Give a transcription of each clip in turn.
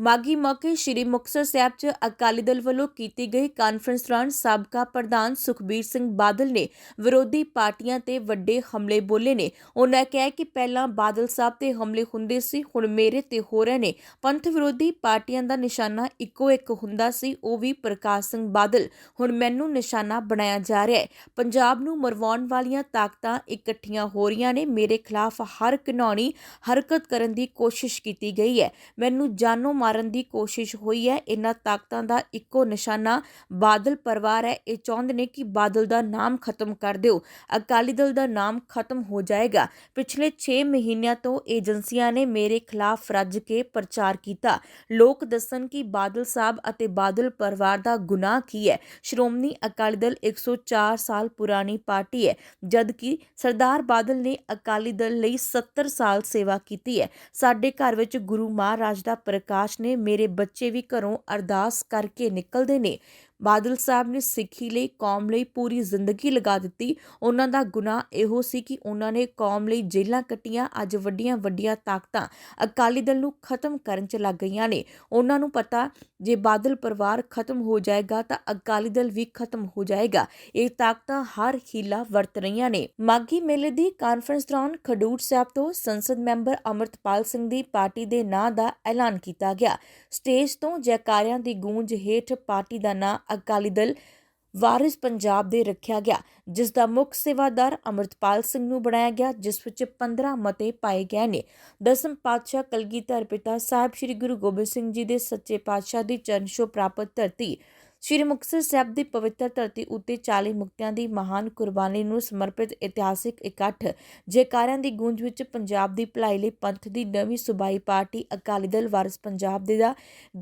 ਮਾਗੀ ਮੌਕੇ ਸ਼੍ਰੀ ਮੁਕਤਸਰ ਸਾਹਿਬ 'ਚ ਅਕਾਲੀ ਦਲ ਵੱਲੋਂ ਕੀਤੀ ਗਈ ਕਾਨਫਰੰਸ ਦੌਰਾਨ ਸਾਬਕਾ ਪ੍ਰਧਾਨ ਸੁਖਬੀਰ ਸਿੰਘ ਬਾਦਲ ਨੇ ਵਿਰੋਧੀ ਪਾਰਟੀਆਂ ਤੇ ਵੱਡੇ ਹਮਲੇ ਬੋਲੇ ਨੇ। ਉਹਨਾਂ ਕਿਹਾ ਕਿ ਪਹਿਲਾਂ ਬਾਦਲ ਸਾਹਿਬ ਤੇ ਹਮਲੇ ਹੁੰਦੇ ਸੀ, ਹੁਣ ਮੇਰੇ ਤੇ ਹੋ ਰਹੇ ਨੇ। ਪੰਥ ਵਿਰੋਧੀ ਪਾਰਟੀਆਂ ਦਾ ਨਿਸ਼ਾਨਾ ਇੱਕੋ ਇੱਕ ਹੁੰਦਾ ਸੀ, ਉਹ ਵੀ ਪ੍ਰਕਾਸ਼ ਸਿੰਘ ਬਾਦਲ। ਹੁਣ ਮੈਨੂੰ ਨਿਸ਼ਾਨਾ ਬਣਾਇਆ ਜਾ ਰਿਹਾ ਹੈ। ਪੰਜਾਬ ਨੂੰ ਮਰਵਾਉਣ ਵਾਲੀਆਂ ਤਾਕਤਾਂ ਇਕੱਠੀਆਂ ਹੋ ਰਹੀਆਂ ਨੇ। ਮੇਰੇ ਖਿਲਾਫ ਹਰ ਘਿਨੌਣੀ ਹਰਕਤ ਕਰਨ ਦੀ ਕੋਸ਼ਿਸ਼ ਕੀਤੀ ਗਈ ਹੈ। ਮੈਨੂੰ ਜਾਨੋਂ ਮਾਰਨ ਦੀ ਕੋਸ਼ਿਸ਼ ਹੋਈ ਹੈ। ਇਹਨਾਂ ਤਾਕਤਾਂ ਦਾ ਇੱਕੋ ਨਿਸ਼ਾਨਾ ਬਾਦਲ ਪਰਿਵਾਰ ਹੈ। ਇਹ ਚਾਹੁੰਦੇ ਨੇ ਕਿ ਬਾਦਲ ਦਾ ਨਾਮ ਖਤਮ ਕਰ ਦਿਓ। ਅਕਾਲੀ ਦਲ ਦਾ ਨਾਮ ਖਤਮ ਹੋ ਜਾਏਗਾ। ਪਿਛਲੇ 6 ਮਹੀਨਿਆਂ ਤੋਂ ਏਜੰਸੀਆਂ ਨੇ ਮੇਰੇ ਖਿਲਾਫ ਰੱਜ ਕੇ ਪ੍ਰਚਾਰ ਕੀਤਾ। ਲੋਕ ਦੱਸਣ ਕਿ ਬਾਦਲ ਸਾਹਿਬ ਅਤੇ ਬਾਦਲ ਪਰਿਵਾਰ ਦਾ ਗੁਨਾਹ ਕੀ ਹੈ। ਸ਼੍ਰੋਮਣੀ ਅਕਾਲੀ ਦਲ 104 ਸਾਲ ਪੁਰਾਣੀ ਪਾਰਟੀ ਹੈ, ਜਦਕਿ ਸਰਦਾਰ ਬਾਦਲ ਨੇ ਅਕਾਲੀ ਦਲ ਲਈ 70 ਸਾਲ ਸੇਵਾ ਕੀਤੀ ਹੈ। ਸਾਡੇ ਘਰ ਵਿੱਚ ਗੁਰੂ ਮਹਾਰਾਜ ਦਾ ਪ੍ਰਕਾਸ਼ ਨੇ ਮੇਰੇ ਬੱਚੇ ਵੀ ਘਰੋਂ ਅਰਦਾਸ ਕਰਕੇ ਨਿਕਲਦੇ ਨੇ। ਬਾਦਲ ਸਾਹਿਬ ਨੇ ਸਿੱਖੀ ਲਈ, ਕੌਮ ਲਈ ਪੂਰੀ ਜ਼ਿੰਦਗੀ ਲਗਾ ਦਿੱਤੀ। ਉਹਨਾਂ ਦਾ ਗੁਨਾਹ ਇਹੋ ਸੀ ਕਿ ਉਹਨਾਂ ਨੇ ਕੌਮ ਲਈ ਜੇਲਾਂ ਕੱਟੀਆਂ, ਅੱਜ ਵੱਡੀਆਂ ਵੱਡੀਆਂ ਤਾਕਤਾਂ ਅਕਾਲੀ ਦਲ ਨੂੰ ਖਤਮ ਕਰਨ ਚ ਲੱਗ ਗਈਆਂ ਨੇ। ਉਹਨਾਂ ਨੂੰ ਪਤਾ, ਜੇ ਬਾਦਲ ਪਰਿਵਾਰ ਖਤਮ ਹੋ ਜਾਏਗਾ ਤਾਂ ਅਕਾਲੀ ਦਲ ਵੀ ਖਤਮ ਹੋ ਜਾਏਗਾ। ਇਹ ਤਾਕਤਾਂ ਹਰ ਹੀਲਾ ਵਰਤ ਰਹੀਆਂ ਨੇ। ਮਾਗੀ ਮੇਲੇ ਦੀ ਕਾਨਫਰੰਸ ਦੌਰਾਨ ਖਡੂਰ ਸਾਹਿਬ ਤੋਂ ਸੰਸਦ ਮੈਂਬਰ ਅਮਰਤਪਾਲ ਸਿੰਘ ਦੀ ਪਾਰਟੀ ਦੇ ਨਾਂ ਦਾ ਐਲਾਨ ਕੀਤਾ ਗਿਆ। ਸਟੇਜ ਤੋਂ ਜੈਕਾਰਿਆਂ ਦੀ ਗੂੰਜ ਹੇਠ ਪਾਰਟੀ ਦਾ ਨਾਂ ਅਕਾਲੀ ਦਲ ਵਾਰਿਸ ਪੰਜਾਬ ਦੇ ਰੱਖਿਆ ਗਿਆ ਜਿਸ ਦਾ ਮੁੱਖ ਸੇਵਾਦਾਰ ਅਮਰਤਪਾਲ ਸਿੰਘ ਨੂੰ ਬਣਾਇਆ ਗਿਆ, ਜਿਸ ਵਿੱਚ 15 ਮਤੇ ਪਾਏ ਗਏ ਨੇ। ਦਸਮ ਪਾਤਸ਼ਾਹ ਕਲਗੀਧਰ ਪਿਤਾ ਸਾਹਿਬ ਸ੍ਰੀ ਗੁਰੂ ਗੋਬਿੰਦ ਸਿੰਘ ਜੀ ਦੇ ਸੱਚੇ ਪਾਤਸ਼ਾਹ ਦੀ ਚਰਨ ਛੋਹ ਪ੍ਰਾਪਤ ਧਰਤੀ, ਸ਼੍ਰੀ ਮੁਕਤਸਰ ਸਾਹਿਬ ਦੀ ਪਵਿੱਤਰ ਧਰਤੀ ਉੱਤੇ 40 ਮੁਕਤਿਆਂ ਦੀ ਮਹਾਨ ਕੁਰਬਾਨੀ ਨੂੰ ਸਮਰਪਿਤ ਇਤਿਹਾਸਿਕ ਇਕੱਠ, ਜੈਕਾਰਿਆਂ ਦੀ ਗੂੰਜ ਵਿੱਚ ਪੰਜਾਬ ਦੀ ਭਲਾਈ ਲਈ ਪੰਥ ਦੀ ਨਵੀਂ ਸੁਬਾਈ ਪਾਰਟੀ ਅਕਾਲੀ ਦਲ ਵਾਰਿਸ ਪੰਜਾਬ ਦੇ ਦਾ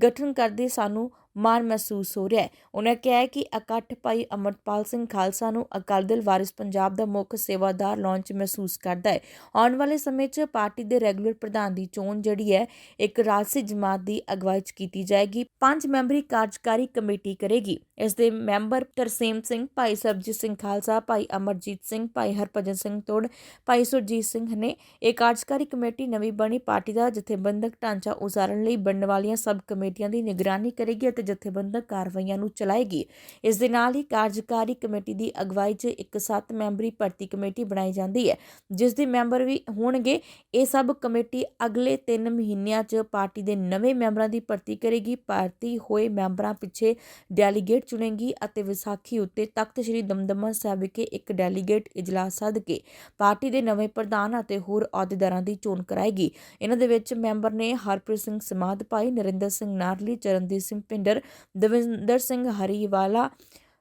ਗਠਨ ਕਰਦੇ ਸਾਨੂੰ ਮਾਣ ਮਹਿਸੂਸ ਹੋ ਰਿਹਾ ਹੈ। ਉਹਨਾਂ ਕਿਹਾ ਕਿ ਇਕੱਠ ਭਾਈ ਅਮਰਪਾਲ ਸਿੰਘ ਖਾਲਸਾ ਨੂੰ ਅਕਾਲੀ ਦਲ ਵਾਰਿਸ ਪੰਜਾਬ ਦਾ ਮੁੱਖ ਸੇਵਾਦਾਰ ਲਾਂਚ ਮਹਿਸੂਸ ਕਰਦਾ ਹੈ। ਆਉਣ ਵਾਲੇ ਸਮੇਂ 'ਚ ਪਾਰਟੀ ਦੇ ਰੈਗੂਲਰ ਪ੍ਰਧਾਨ ਦੀ ਚੋਣ ਜਿਹੜੀ ਹੈ, ਇੱਕ ਰਾਜਸੀ ਜਮਾਤ ਦੀ ਅਗਵਾਈ 'ਚ ਕੀਤੀ ਜਾਏਗੀ। ਪੰਜ ਮੈਂਬਰੀ ਕਾਰਜਕਾਰੀ ਕਮੇਟੀ ਕਰੇਗੀ। ਇਸ ਦੇ ਮੈਂਬਰ ਤਰਸੇਮ ਸਿੰਘ, ਭਾਈ ਸਰਬਜੀਤ ਸਿੰਘ ਖਾਲਸਾ, ਭਾਈ ਅਮਰਜੀਤ ਸਿੰਘ, ਭਾਈ ਹਰਭਜਨ ਸਿੰਘ ਤੋੜ, ਭਾਈ ਸੁਰਜੀਤ ਸਿੰਘ ਨੇ ਇਹ ਕਾਰਜਕਾਰੀ ਕਮੇਟੀ ਨਵੀਂ ਬਣੀ ਪਾਰਟੀ ਦਾ ਜਥੇਬੰਦਕ ਢਾਂਚਾ ਉਸਾਰਨ ਲਈ ਬਣਨ ਵਾਲੀਆਂ ਸਬ ਕਮੇਟੀਆਂ ਦੀ ਨਿਗਰਾਨੀ ਕਰੇਗੀ ਅਤੇ ਜਥੇਬੰਦਕ ਕਾਰਵਾਈਆਂ ਨੂੰ ਚਲਾਏਗੀ। ਇਸ ਦੇ ਨਾਲ ਹੀ ਕਾਰਜਕਾਰੀ ਕਮੇਟੀ ਦੀ ਅਗਵਾਈ 'ਚ ਇੱਕ ਸੱਤ ਮੈਂਬਰੀ ਭਰਤੀ ਕਮੇਟੀ ਬਣਾਈ ਜਾਂਦੀ ਹੈ, ਜਿਸ ਦੇ ਮੈਂਬਰ ਵੀ ਹੋਣਗੇ। ਇਹ ਸਭ ਕਮੇਟੀ ਅਗਲੇ 3 ਮਹੀਨਿਆਂ 'ਚ ਪਾਰਟੀ ਦੇ ਨਵੇਂ ਮੈਂਬਰਾਂ ਦੀ ਭਰਤੀ ਕਰੇਗੀ। ਭਰਤੀ ਹੋਏ ਮੈਂਬਰਾਂ ਪਿੱਛੇ ਡੈਲੀਗੇਟ ਚੁਣੇਗੀ ਅਤੇ ਵਿਸਾਖੀ ਉੱਤੇ ਤਖਤ ਸ੍ਰੀ ਦਮਦਮਾ ਸਾਹਿਬ ਵਿਖੇ ਇੱਕ ਡੈਲੀਗੇਟ ਇਜਲਾਸ ਸੱਦ ਕੇ ਪਾਰਟੀ ਦੇ ਨਵੇਂ ਪ੍ਰਧਾਨ ਅਤੇ ਹੋਰ ਅਹੁਦੇਦਾਰਾਂ ਦੀ ਚੋਣ ਕਰਾਏਗੀ। ਇਹਨਾਂ ਦੇ ਵਿੱਚ ਮੈਂਬਰ ਨੇ ਹਰਪ੍ਰੀਤ ਸਿੰਘ ਸਮਾਧ ਭਾਈ, ਨਰਿੰਦਰ ਸਿੰਘ ਨਾਰਲੀ ਚਰਨਦੀਪ ਸਿੰਘ ਪਿੰਡਰ ਦਵਿੰਦਰ ਸਿੰਘ ਹਰੀਵਾਲਾ,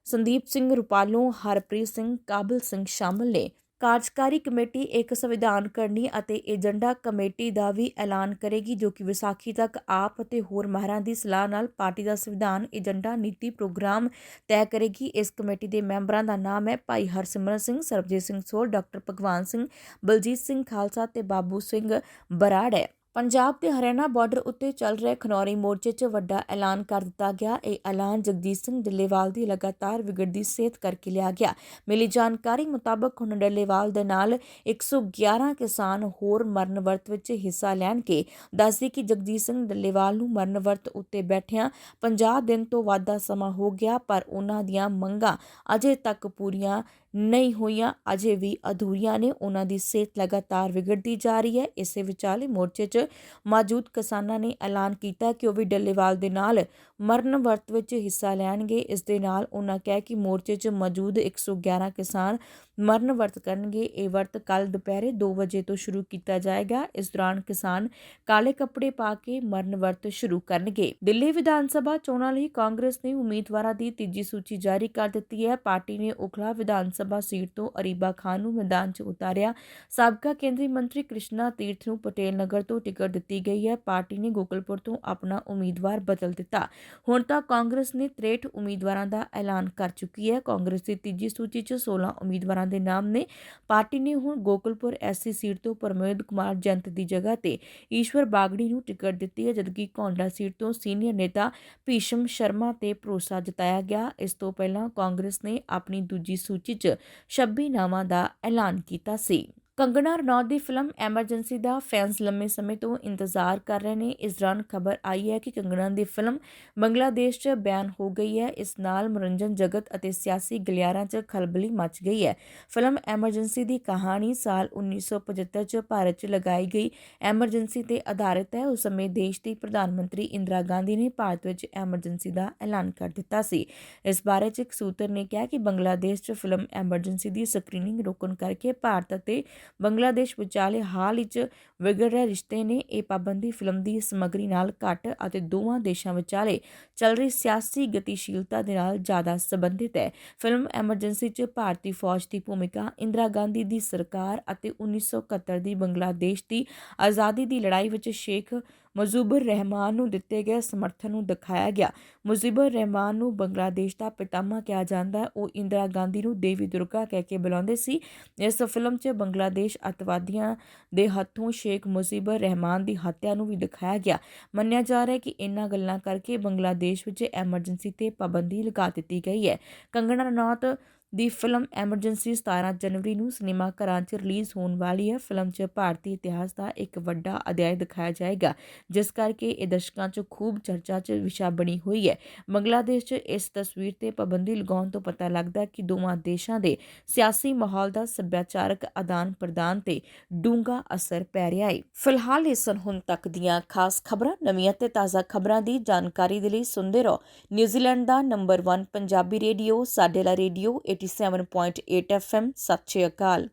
ਸੰਦੀਪ ਸਿੰਘ ਰੁਪਾਲੋਂ, ਹਰਪ੍ਰੀਤ ਸਿੰਘ ਕਾਬਲ ਸਿੰਘ ਸ਼ਾਮਲ ਨੇ। ਕਾਰਜਕਾਰੀ ਕਮੇਟੀ ਇੱਕ ਸੰਵਿਧਾਨ ਕਰਨੀ ਅਤੇ ਏਜੰਡਾ ਕਮੇਟੀ ਦਾ ਵੀ ਐਲਾਨ ਕਰੇਗੀ, ਜੋ ਕਿ ਵਿਸਾਖੀ ਤੱਕ ਆਪ ਅਤੇ ਹੋਰ ਮਾਹਰਾਂ ਦੀ ਸਲਾਹ ਨਾਲ ਪਾਰਟੀ ਦਾ ਸੰਵਿਧਾਨ ਏਜੰਡਾ ਨੀਤੀ ਪ੍ਰੋਗਰਾਮ ਤੈਅ ਕਰੇਗੀ। ਇਸ ਕਮੇਟੀ ਦੇ ਮੈਂਬਰਾਂ ਦਾ ਨਾਮ ਹੈ ਭਾਈ ਹਰਸਿਮਰਨ ਸਿੰਘ, ਸਰਬਜੀਤ ਸਿੰਘ ਸੋਲ ਡਾਕਟਰ ਭਗਵਾਨ ਸਿੰਘ, ਬਲਜੀਤ ਸਿੰਘ ਖਾਲਸਾ ਤੇ ਬਾਬੂ ਸਿੰਘ ਬਰਾੜ ਹੈ। ਪੰਜਾਬ ਤੇ ਹਰਿਆਣਾ ਬਾਰਡਰ ਉੱਤੇ ਚੱਲ ਰਹੇ ਖਨੌਰੀ ਮੋਰਚੇ 'ਚ ਵੱਡਾ ਐਲਾਨ ਕਰ ਦਿੱਤਾ ਗਿਆ। ਇਹ ਐਲਾਨ ਜਗਜੀਤ ਸਿੰਘ ਡੱਲੇਵਾਲ ਦੀ ਲਗਾਤਾਰ ਵਿਗੜਦੀ ਸਿਹਤ ਕਰਕੇ ਲਿਆ ਗਿਆ। ਮਿਲੀ ਜਾਣਕਾਰੀ ਮੁਤਾਬਕ ਹੁਣ ਡੱਲੇਵਾਲ ਦੇ ਨਾਲ 111 ਕਿਸਾਨ ਹੋਰ ਮਰਨ ਵਰਤ ਵਿੱਚ ਹਿੱਸਾ ਲੈਣਗੇ ਦੱਸਦੀ ਕਿ ਜਗਜੀਤ ਸਿੰਘ ਡੱਲੇਵਾਲ ਨੂੰ ਮਰਨ ਵਰਤ ਉੱਤੇ ਬੈਠਿਆਂ 50 ਦਿਨ ਤੋਂ ਵੱਧ ਦਾ ਸਮਾਂ ਹੋ ਗਿਆ, ਪਰ ਉਹਨਾਂ ਦੀਆਂ ਮੰਗਾਂ ਅਜੇ ਤੱਕ ਪੂਰੀਆਂ ਨਹੀਂ ਹੋਈਆਂ। ਅਜੇ ਵੀ ਅਧੂਰੀਆਂ ਨੇ। ਉਹਨਾਂ ਦੀ ਸਿਹਤ ਲਗਾਤਾਰ ਵਿਗੜਦੀ ਜਾ ਰਹੀ ਹੈ। ਇਸੇ ਵਿਚਾਲੇ ਮੋਰਚੇ 'ਚ ਮੌਜੂਦ ਕਿਸਾਨਾਂ ਨੇ ਐਲਾਨ ਕੀਤਾ ਕਿ ਉਹ ਵੀ ਡੱਲੇਵਾਲ ਦੇ ਨਾਲ ਮਰਨ ਵਰਤ ਵਿੱਚ ਹਿੱਸਾ ਲੈਣਗੇ। ਇਸ ਦੇ ਨਾਲ ਉਹਨਾਂ ਕਹਿ ਕਿ ਮੋਰਚੇ 'ਚ ਮੌਜੂਦ 111 ਕਿਸਾਨ ਮਰਨ ਵਰਤ ਕਰਨਗੇ। ਇਹ ਵਰਤ ਕੱਲ ਦੁਪਹਿਰੇ 2 ਵਜੇ ਤੋਂ ਸ਼ੁਰੂ ਕੀਤਾ ਜਾਏਗਾ। ਇਸ ਦੌਰਾਨ ਕਿਸਾਨ ਕਾਲੇ ਕੱਪੜੇ ਪਾ ਕੇ ਮਰਨ ਵਰਤ ਸ਼ੁਰੂ ਕਰਨਗੇ। ਦਿੱਲੀ ਵਿਧਾਨ ਸਭਾ ਚੋਣਾਂ ਲਈ ਕਾਂਗਰਸ ਨੇ ਉਮੀਦਵਾਰਾਂ ਦੀ ਤੀਜੀ ਸੂਚੀ ਜਾਰੀ ਕਰ ਦਿੱਤੀ ਹੈ। ਪਾਰਟੀ ਨੇ ਉਖਲਾ ਵਿਧਾਨ ਸਭਾ ਸੀਟ ਤੋਂ ਅਰੀਬਾ ਖਾਨ ਨੂੰ ਮੈਦਾਨ 'ਚ ਉਤਾਰਿਆ। ਸਾਬਕਾ ਕੇਂਦਰੀ ਮੰਤਰੀ ਕ੍ਰਿਸ਼ਨਾ ਤੀਰਥ ਨੂੰ ਪਟੇਲ ਨਗਰ ਤੋਂ ਟਿਕਟ ਦਿੱਤੀ ਗਈ ਹੈ। ਪਾਰਟੀ ਨੇ ਗੋਕਲਪੁਰ ਤੋਂ ਆਪਣਾ ਉਮੀਦਵਾਰ ਬਦਲ ਦਿੱਤਾ। ਹੁਣ ਤੱਕ ਕਾਂਗਰਸ ਨੇ 63 ਉਮੀਦਵਾਰਾਂ ਦਾ ਐਲਾਨ ਕਰ ਚੁੱਕੀ ਹੈ। ਕਾਂਗਰਸ ਦੀ ਤੀਜੀ ਸੂਚੀ 'ਚ 16 ਉਮੀਦਵਾਰਾਂ ਦੇ ਨਾਮ ਨੇ। ਪਾਰਟੀ ਨੇ ਹੁਣ ਗੋਕਲਪੁਰ ਐਸਸੀ ਸੀਟ ਤੋਂ ਪਰਮੋਦ ਕੁਮਾਰ ਜੰਤ ਦੀ ਜਗ੍ਹਾ ਤੇ ਈਸ਼ਵਰ ਬਾਗੜੀ ਨੂੰ ਟਿਕਟ ਦਿੱਤੀ ਹੈ, ਜਦਕਿ ਕੌਂਡਾ ਸੀਟ ਤੋਂ ਸੀਨੀਅਰ ਨੇਤਾ ਭੀਸ਼ਮ ਸ਼ਰਮਾ ਤੇ ਭਰੋਸਾ ਜਤਾਇਆ ਗਿਆ। ਇਸ ਤੋਂ ਪਹਿਲਾਂ ਕਾਂਗਰਸ ਨੇ ਆਪਣੀ ਦੂਜੀ ਸੂਚੀ 'ਚ 26 ਨਾਵਾਂ ਦਾ ਐਲਾਨ ਕੀਤਾ ਸੀ। ਕੰਗਣਾ ਰਣੌਤ ਦੀ ਫਿਲਮ ਐਮਰਜੈਂਸੀ ਦਾ ਫੈਨਸ ਲੰਮੇ ਸਮੇਂ ਤੋਂ ਇੰਤਜ਼ਾਰ ਕਰ ਰਹੇ ਨੇ। ਇਸ ਦੌਰਾਨ ਖਬਰ ਆਈ ਹੈ ਕਿ ਕੰਗਣਾ ਦੀ ਫਿਲਮ ਬੰਗਲਾਦੇਸ਼ 'ਚ ਬੈਨ ਹੋ ਗਈ ਹੈ। ਇਸ ਨਾਲ ਮਨੋਰੰਜਨ ਜਗਤ ਅਤੇ ਸਿਆਸੀ ਗਲਿਆਰਾਂ 'ਚ ਖਲਬਲੀ ਮਚ ਗਈ ਹੈ। ਫਿਲਮ ਐਮਰਜੈਂਸੀ ਦੀ ਕਹਾਣੀ ਸਾਲ 1975 'ਚ ਭਾਰਤ 'ਚ ਲਗਾਈ ਗਈ ਐਮਰਜੈਂਸੀ ਤੇ ਆਧਾਰਿਤ ਹੈ। ਉਸ ਸਮੇਂ ਦੇਸ਼ ਦੀ ਪ੍ਰਧਾਨ ਮੰਤਰੀ ਇੰਦਰਾ ਗਾਂਧੀ ਨੇ ਭਾਰਤ ਵਿੱਚ ਐਮਰਜੈਂਸੀ ਦਾ ਐਲਾਨ ਕਰ ਦਿੱਤਾ ਸੀ। ਇਸ ਬਾਰੇ 'ਚ ਇੱਕ ਸੂਤਰ ਨੇ ਕਿਹਾ ਕਿ ਬੰਗਲਾਦੇਸ਼ 'ਚ ਫਿਲਮ ਐਮਰਜੈਂਸੀ ਦੀ ਸਕਰੀਨਿੰਗ ਰੋਕਣ ਕਰਕੇ ਭਾਰਤ ਅਤੇ ਬੰਗਲਾਦੇਸ਼ ਵਿਚਾਲੇ ਹਾਲ ਵਿੱਚ ਵਿਗੜ ਰਹੇ ਰਿਸ਼ਤੇ ਨੇ। ਇਹ ਪਾਬੰਦੀ ਫਿਲਮ ਦੀ ਸਮੱਗਰੀ ਨਾਲ ਘੱਟ ਅਤੇ ਦੋਵਾਂ ਦੇਸ਼ਾਂ ਵਿਚਾਲੇ ਚੱਲ ਰਹੀ ਸਿਆਸੀ ਗਤੀਸ਼ੀਲਤਾ ਦੇ ਨਾਲ ਜ਼ਿਆਦਾ ਸੰਬੰਧਿਤ ਹੈ। ਫਿਲਮ ਐਮਰਜੈਂਸੀ 'ਚ ਭਾਰਤੀ ਫੌਜ ਦੀ ਭੂਮਿਕਾ, ਇੰਦਰਾ ਗਾਂਧੀ ਦੀ ਸਰਕਾਰ ਅਤੇ 1971 ਦੀ ਬੰਗਲਾਦੇਸ਼ ਦੀ ਆਜ਼ਾਦੀ ਦੀ ਲੜਾਈ ਵਿੱਚ ਸ਼ੇਖ ਮੁਜੀਬੁਰ ਰਹਿਮਾਨ ਨੂੰ ਦਿੱਤੇ ਗਏ ਸਮਰਥਨ ਨੂੰ ਦਿਖਾਇਆ ਗਿਆ। ਮੁਜੀਬੁਰ ਰਹਿਮਾਨ ਨੂੰ ਬੰਗਲਾਦੇਸ਼ ਦਾ ਪਿਤਾਮਾ ਕਿਹਾ ਜਾਂਦਾ ਹੈ। ਉਹ ਇੰਦਰਾ ਗਾਂਧੀ ਨੂੰ ਦੇਵੀ ਦੁਰਗਾ ਕਹਿ ਕੇ ਬੁਲਾਉਂਦੇ ਸੀ। ਇਸ ਫਿਲਮ 'ਚ ਬੰਗਲਾਦੇਸ਼ ਅਤਵਾਦੀਆਂ ਦੇ ਹੱਥੋਂ ਸ਼ੇਖ ਮੁਜੀਬੁਰ ਰਹਿਮਾਨ ਦੀ ਹੱਤਿਆ ਨੂੰ ਵੀ ਦਿਖਾਇਆ ਗਿਆ। ਮੰਨਿਆ ਜਾ ਰਿਹਾ ਹੈ ਕਿ ਇਹਨਾਂ ਗੱਲਾਂ ਕਰਕੇ ਬੰਗਲਾਦੇਸ਼ ਵਿੱਚ ਐਮਰਜੈਂਸੀ ਤੇ ਪਾਬੰਦੀ ਲਗਾ ਦਿੱਤੀ ਗਈ ਹੈ। ਕੰਗਣਾ ਰਣੌਤ ਦੀ ਫਿਲਮ ਐਮਰਜੈਂਸੀ 17 ਜਨਵਰੀ ਨੂੰ ਸਿਨੇਮਾ ਘਰਾਂ 'ਚ ਰਿਲੀਜ਼ ਹੋਣ ਵਾਲੀ ਹੈ। ਫਿਲਮ 'ਚ ਭਾਰਤੀ ਇਤਿਹਾਸ ਦਾ ਇੱਕ ਵੱਡਾ ਅਧਿਆਇ ਦਿਖਾਇਆ ਜਾਏਗਾ, ਜਿਸ ਕਰਕੇ ਇਹ ਦਰਸ਼ਕਾਂ 'ਚ ਖੂਬ ਚਰਚਾ 'ਚ ਵਿਸ਼ਾ ਬਣੀ ਹੋਈ ਹੈ। ਬੰਗਲਾਦੇਸ਼ 'ਚ ਇਸ ਤਸਵੀਰ ਤੇ ਪਾਬੰਦੀ ਲਗਾਉਣ ਤੋਂ ਪਤਾ ਲੱਗਦਾ ਹੈ ਕਿ ਦੋਵਾਂ ਦੇਸ਼ਾਂ ਦੇ ਸਿਆਸੀ ਮਾਹੌਲ ਦਾ ਸੱਭਿਆਚਾਰਕ ਆਦਾਨ ਪ੍ਰਦਾਨ ਤੇ ਡੂੰਘਾ ਅਸਰ ਪੈ ਰਿਹਾ ਹੈ ਫਿਲਹਾਲ ਇਸ ਸਨ ਹੁਣ ਤੱਕ ਦੀਆਂ ਖਾਸ ਖਬਰਾਂ, ਨਵੀਆਂ ਤੇ ਤਾਜ਼ਾ ਖਬਰਾਂ ਦੀ ਜਾਣਕਾਰੀ ਦੇ ਲਈ ਸੁਣਦੇ ਰਹੋ। ਨਿਊਜ਼ੀਲੈਂਡ ਦਾ ਨੰਬਰ 1 ਪੰਜਾਬੀ ਰੇਡੀਓ, ਸਾਡੇ ਲਾ ਰੇਡੀਓ 87.8 FM ਸਤਿ ਸ਼੍ਰੀ ਅਕਾਲ